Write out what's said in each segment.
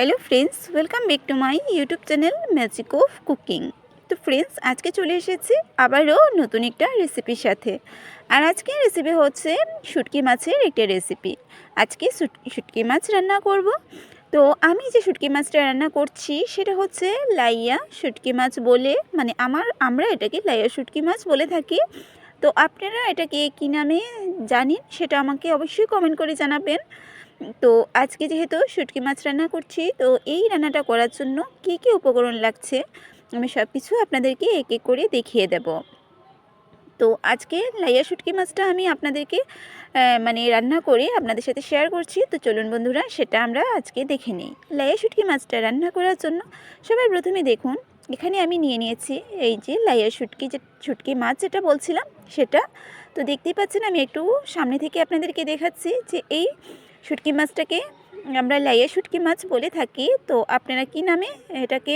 Hello friends welcome back to my YouTube channel magic of cooking তো friends আজকে চলে এসেছি আবারও নতুন একটা রেসিপির সাথে। আর আজকে রেসিপি হচ্ছে শুটকি মাছের একটা রেসিপি আজকে শুট- শুটকি মাছ রান্না করব। তো আমি যে শুটকি মাছটা রান্না করছি, সেটা হচ্ছে লাইয়া শুটকি মাছ বলে মানে আমার, আমরা এটাকে লাইয়া শুটকি মাছ বলে থাকি। তো আপনারা এটাকে কী নামে জানেন, সেটা আমাকে অবশ্যই কমেন্ট করে জানাবেন। তো আজকে যেহেতু শুটকি মাছ রান্না করছি, তো এই রান্নাটা করার জন্য কী কী উপকরণ লাগছে? আমি সব কিছু আপনাদেরকে এক এক করে দেখিয়ে দেব। তো আজকে লাইয়া শুটকি মাছটা আমি আপনাদেরকে মানে রান্না করে আপনাদের সাথে শেয়ার করছি। তো চলুন বন্ধুরা, সেটা আমরা আজকে দেখে নিই। লাইয়া শুটকি মাছটা রান্না করার জন্য সবাই প্রথমে দেখুন, এখানে আমি নিয়ে নিয়েছি এই যে লাইয়া শুটকি যে, শুটকি মাছ যেটা বলছিলাম সেটা। তো দেখতেই পাচ্ছেন, আমি একটু সামনে থেকে আপনাদেরকে দেখাচ্ছি যে এই শুটকি মাছটাকে আমরা লাইয়া শুটকি মাছ বলে থাকি। তো আপনারা কি নামে এটাকে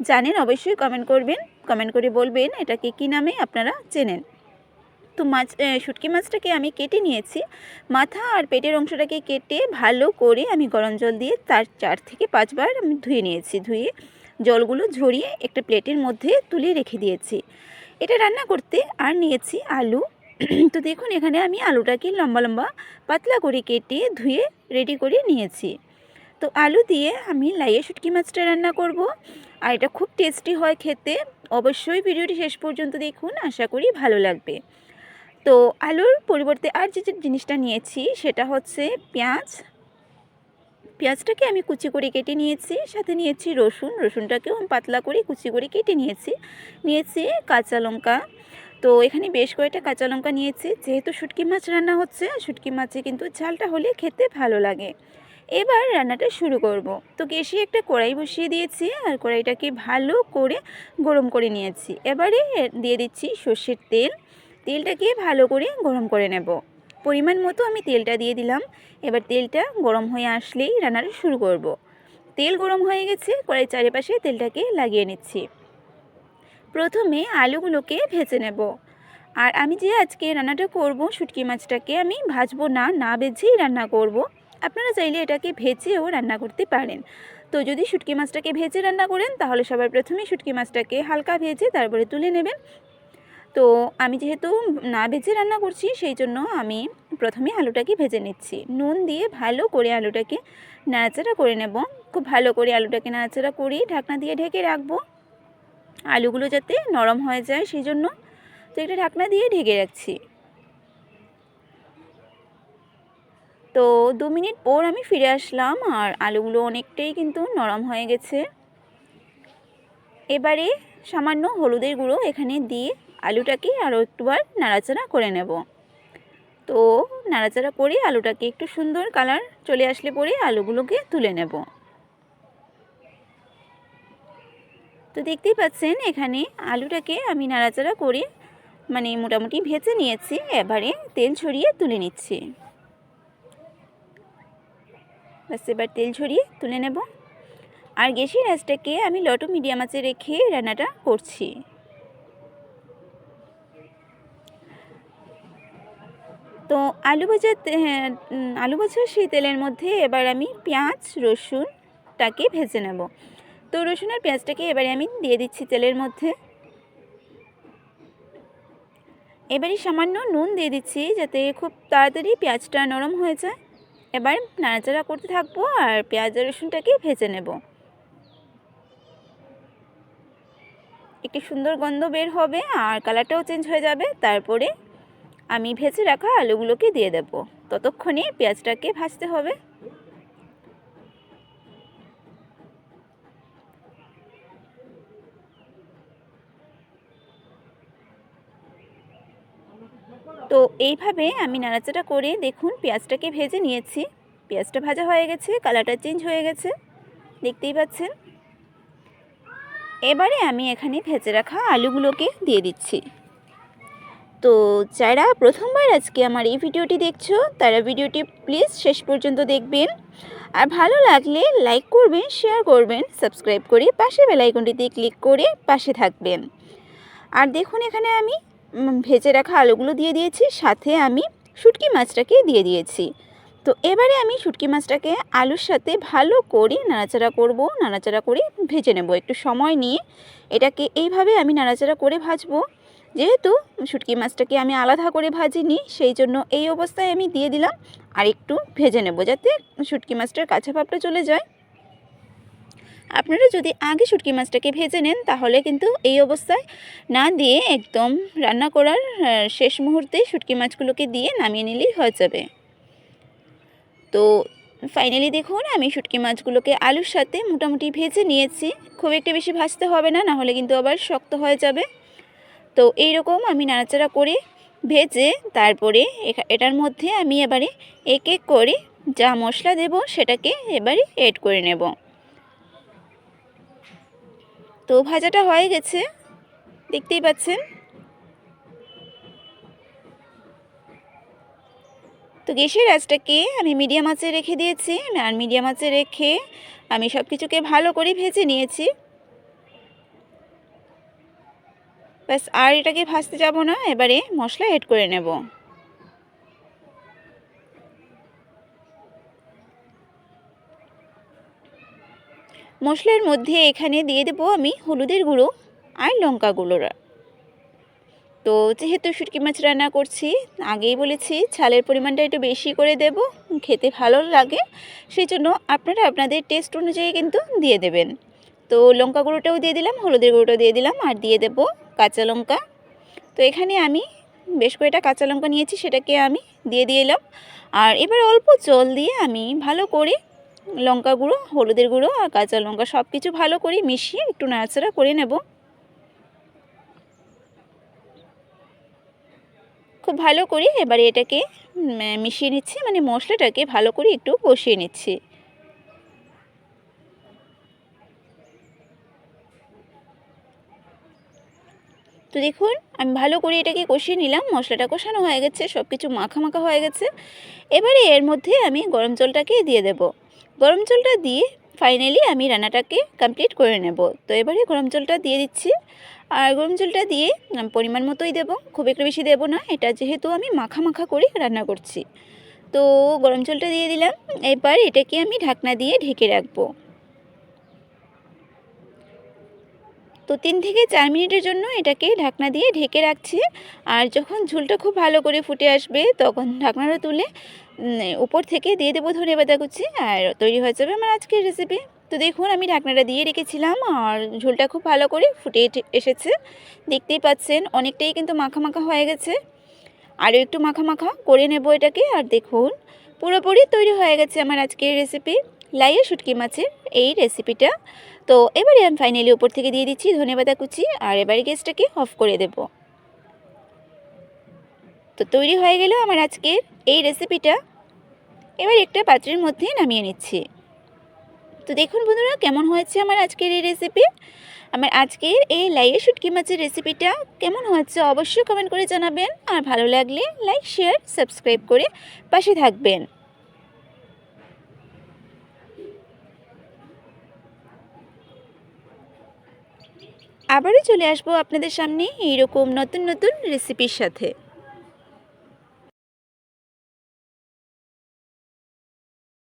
জানেন অবশ্যই কমেন্ট করবেন। কমেন্ট করে বলবেন এটাকে কি নামে আপনারা চেনেন। তো মাছ শুটকি মাছটাকে আমি কেটে নিয়েছি। মাথা আর পেটের অংশটাকে কেটে ভালো করে আমি গরম জল দিয়ে তার চার থেকে পাঁচবার আমি ধুয়ে নিয়েছি। ধুয়ে জলগুলো ঝরিয়ে একটা প্লেটের মধ্যে তুলে রেখে দিয়েছি। এটা রান্না করতে আর নিয়েছি আলু তো দেখুন, এখানে আমি আলুটাকে লম্বা লম্বা পাতলা করে কেটে ধুয়ে রেডি করে নিয়েছি। তো আলু দিয়ে আমি লাইয়ে শুটকি মাছটা রান্না করব। আর এটা খুব টেস্টি হয় খেতে। অবশ্যই ভিডিওটি শেষ পর্যন্ত দেখুন, আশা করি ভালো লাগবে। তো আলুর পরিবর্তে আর যে জিনিসটা নিয়েছি, সেটা হচ্ছে পেঁয়াজ। পেঁয়াজটাকে আমি কুচি করে কেটে নিয়েছি। সাথে নিয়েছি রসুন। রসুনটাকেও আমি পাতলা করে কুচি করে কেটে নিয়েছি। নিয়েছি কাঁচা লঙ্কা। তো এখানে বেশ কয়েকটা কাঁচা লঙ্কা নিয়েছি। যেহেতু শুটকি মাছ রান্না হচ্ছে, শুটকি মাছে কিন্তু ঝালটা হলে খেতে ভালো লাগে। এবার রান্নাটা শুরু করব। তো গ্যাসে একটা কড়াই বসিয়ে দিয়েছি আর কড়াইটাকে ভালো করে গরম করে নিয়েছি। এবারে দিয়ে দিচ্ছি সর্ষের তেল। তেলটাকে ভালো করে গরম করে নেব। পরিমাণ মতো আমি তেলটা দিয়ে দিলাম। এবার তেলটা গরম হয়ে আসলেই রান্নাটা শুরু করব। তেল গরম হয়ে গেছে, কড়াই চারিপাশে তেলটাকে লাগিয়ে নিচ্ছি। প্রথমে আলুগুলোকে ভেজে নেব। আর আমি যে আজকে রান্নাটা করব, শুটকি মাছটাকে আমি ভাজবো না না ভেজেই রান্না করব। আপনারা চাইলে এটাকে ভেজেও রান্না করতে পারেন। তো যদি শুটকি মাছটাকে ভেজে রান্না করেন, তাহলে সবার প্রথমে শুটকি মাছটাকে হালকা ভেজে তারপরে তুলে নেবেন। তো আমি যেহেতু না ভেজে রান্না করছি, সেই জন্য আমি প্রথমে আলুটাকে ভেজে নিচ্ছি। নুন দিয়ে ভালো করে আলুটাকে নাড়াচাড়া করে নেব। খুব ভালো করে আলুটাকে নাড়াচাড়া করে ঢাকনা দিয়ে ঢেকে রাখব। আলুগুলো যাতে নরম হয়ে যায় সেই জন্য তো একটা ঢাকনা দিয়ে ঢেকে রাখছি। তো দু মিনিট পর আমি ফিরে আসলাম আর আলুগুলো অনেকটাই কিন্তু নরম হয়ে গেছে। এবারে সামান্য হলুদের গুঁড়ো এখানে দিয়ে আলুটাকে আরও একটুবার নাড়াচাড়া করে নেব। তো নাড়াচাড়া করে আলুটাকে একটু সুন্দর কালার চলে আসলে পরে আলুগুলোকে তুলে নেব। তো দেখতেই পাচ্ছেন এখানে আলুটাকে আমি নাড়াচাড়া করে মানে মোটামুটি ভেজে নিয়েছি এবারে তেল ছড়িয়ে তুলে নিচ্ছি। ব্যাস এবার তেল ছড়িয়ে তুলে নেব। আর গ্যাসের আঁচটাকে আমি লটো মিডিয়াম আঁচে রেখে রান্নাটা করছি। তো আলু ভাজা হ্যাঁ, আলু ভাজার সেই তেলের মধ্যে এবার আমি পেঁয়াজ রসুনটাকে ভেজে নেব। তো রসুন আর পেঁয়াজটাকে এবারে আমি দিয়ে দিচ্ছি তেলের মধ্যে। এবারে সামান্য নুন দিয়ে দিচ্ছি যাতে খুব তাড়াতাড়ি পেঁয়াজটা নরম হয়ে যায়। এবার নাড়াচাড়া করতে থাকব আর পেঁয়াজ রসুনটাকে ভেজে নেব। একটি সুন্দর গন্ধ বের হবে আর কালারটাও চেঞ্জ হয়ে যাবে, তারপরে আমি ভেজে রাখা আলুগুলোকে দিয়ে দেব। ততক্ষণে পেঁয়াজটাকে ভাজতে হবে। তো এইভাবে আমি নাড়াচাড়া করে দেখুন পেঁয়াজটাকে ভেজে নিয়েছি। পেঁয়াজটা ভাজা হয়ে গেছে, কালারটা চেঞ্জ হয়ে গেছে, দেখতেই পাচ্ছেন? এবারে আমি এখানে ভেজে রাখা আলুগুলোকে দিয়ে দিচ্ছি। তো যারা প্রথমবার আজকে আমার এই ভিডিওটি দেখছ, তারা ভিডিওটি প্লিজ শেষ পর্যন্ত দেখবেন। আর ভালো লাগলে লাইক করবেন, শেয়ার করবেন, সাবস্ক্রাইব করে পাশে বেলাইকনটিতে ক্লিক করে পাশে থাকবেন। আর দেখুন এখানে আমি ভেজে রাখা আলুগুলো দিয়ে দিয়েছি, সাথে আমি শুটকি মাছটাকে দিয়ে দিয়েছি। তো এবারে আমি শুটকি মাছটাকে আলুর সাথে ভালো করে নাড়াচাড়া করব, নাড়াচাড়া করে ভেজে নেব। একটু সময় নিয়ে এটাকে এইভাবে আমি নাড়াচাড়া করে ভাজবো। যেহেতু শুটকি মাছটাকে আমি আলাদা করে ভাজিনি, সেই জন্য এই অবস্থায় আমি দিয়ে দিলাম। আর একটু ভেজে নেব যাতে শুটকি মাছটার কাঁচা ভাবটা চলে যায়। আপনারা যদি আগে শুটকি মাছটাকে ভেজে নেন, তাহলে কিন্তু এই অবস্থায় না দিয়ে একদম রান্না করার শেষ মুহূর্তে শুটকি মাছগুলোকে দিয়ে নামিয়ে নিলেই হয়ে যাবে। তো ফাইনালি দেখুন, আমি শুটকি মাছগুলোকে আলুর সাথে মোটামুটি ভেজে নিয়েছি। খুব একটা বেশি ভাজতে হবে না, নাহলে কিন্তু আবার শক্ত হয়ে যাবে। তো এই রকম আমি নাড়াচাড়া করে ভেজে তারপরে এটার মধ্যে আমি এবারে এক এক করে যা মশলা দেব, সেটাকে এবারে এড করে নেব। তো ভাজাটা হয়ে গেছে। দেখতেই পাচ্ছেন। তো গ্যাসের আঁচটাকে আমি মিডিয়াম আঁচে রেখে দিয়েছি। আর মিডিয়াম আঁচে রেখে আমি সব কিছুকে ভালো করে ভেজে নিয়েছি। ব্যাস, আর এটাকে ভাজতে যাব না। এবারে মশলা এড করে নেব। মশলার মধ্যে এখানে দিয়ে দেবো আমি হলুদের গুঁড়ো আর লঙ্কা গুঁড়োরা তো যেহেতু শুটকি মাছ রান্না করছি, আগেই বলেছি ছালের পরিমাণটা একটু বেশি করে দেব, খেতে ভালো লাগে সেই জন্য আপনারা আপনাদের টেস্ট অনুযায়ী কিন্তু দিয়ে দেবেন। তো লঙ্কা গুঁড়োটাও দিয়ে দিলাম, হলুদের গুঁড়োটাও দিয়ে দিলাম আর দিয়ে দেব কাঁচা লঙ্কা। তো এখানে আমি বেশ কয়েকটা কাঁচা লঙ্কা নিয়েছি, সেটাকে আমি দিয়ে দিয়ে এলাম আর এবার অল্প জল দিয়ে আমি ভালো করে লঙ্কা গুঁড়ো, হলুদের গুঁড়ো আর কাঁচা লঙ্কা সব কিছু ভালো করে মিশিয়ে একটু নাড়াচাড়া করে নেব। খুব ভালো করে এবারে এটাকে মিশিয়ে নিচ্ছি মানে মশলাটাকে ভালো করে একটু কষিয়ে নিচ্ছি। তো দেখুন, আমি ভালো করে এটাকে কষিয়ে নিলাম, মশলাটা কষানো হয়ে গেছে সব কিছু মাখা মাখা হয়ে গেছে। এবারে এর মধ্যে আমি গরম জলটাকে দিয়ে দেব। গরম জলটা দিয়ে ফাইনালি আমি রান্নাটাকে কমপ্লিট করে নেব। তো এবারে গরম জলটা দিয়ে দিচ্ছি। আর গরম জলটা দিয়ে পরিমাণ মতোই দেব। খুব একটু বেশি দেবো না। এটা যেহেতু আমি মাখা মাখা করে রান্না করছি। তো গরম জলটা দিয়ে দিলাম। এবার এটাকে আমি ঢাকনা দিয়ে ঢেকে রাখব। তো তিন থেকে চার মিনিটের জন্য এটাকে ঢাকনা দিয়ে ঢেকে রাখছি। আর যখন ঝুলটা খুব ভালো করে ফুটে আসবে, তখন ঢাকনাটা তুলে উপর থেকে দিয়ে দেবো ধনে পাতা কুচি। আর তৈরি হয়ে যাবে আমার আজকের রেসিপি তো দেখুন, আমি ঢাকনাটা দিয়ে রেখেছিলাম আর ঝোলটা খুব ভালো করে ফুটে এসেছে। দেখতেই পাচ্ছেন, অনেকটাই কিন্তু মাখা মাখা হয়ে গেছে। আরও একটু মাখা মাখা করে নেব এটাকে। আর দেখুন, পুরোপুরি তৈরি হয়ে গেছে আমার আজকের রেসিপি লাইয়া শুটকি মাছের এই রেসিপিটা তো এবারে আমি ফাইনালি উপর থেকে দিয়ে দিচ্ছি ধনেপাতা কুচি, আর এবারে গ্যাসটাকে অফ করে দেব। তো তৈরি হয়ে গেল আমার আজকের এই রেসিপিটা এবার একটা পাত্রের মধ্যে নামিয়ে নিচ্ছি। তো দেখুন বন্ধুরা, কেমন হয়েছে আমার আজকের এই রেসিপি আমার আজকের এই লাইয়ে শুটকি মাছের রেসিপিটা কেমন হয়েছে অবশ্যই কমেন্ট করে জানাবেন। আর ভালো লাগলে লাইক শেয়ার সাবস্ক্রাইব করে পাশে থাকবেন। আবারও চলে আসব আপনাদের সামনে এইরকম নতুন নতুন রেসিপির সাথে।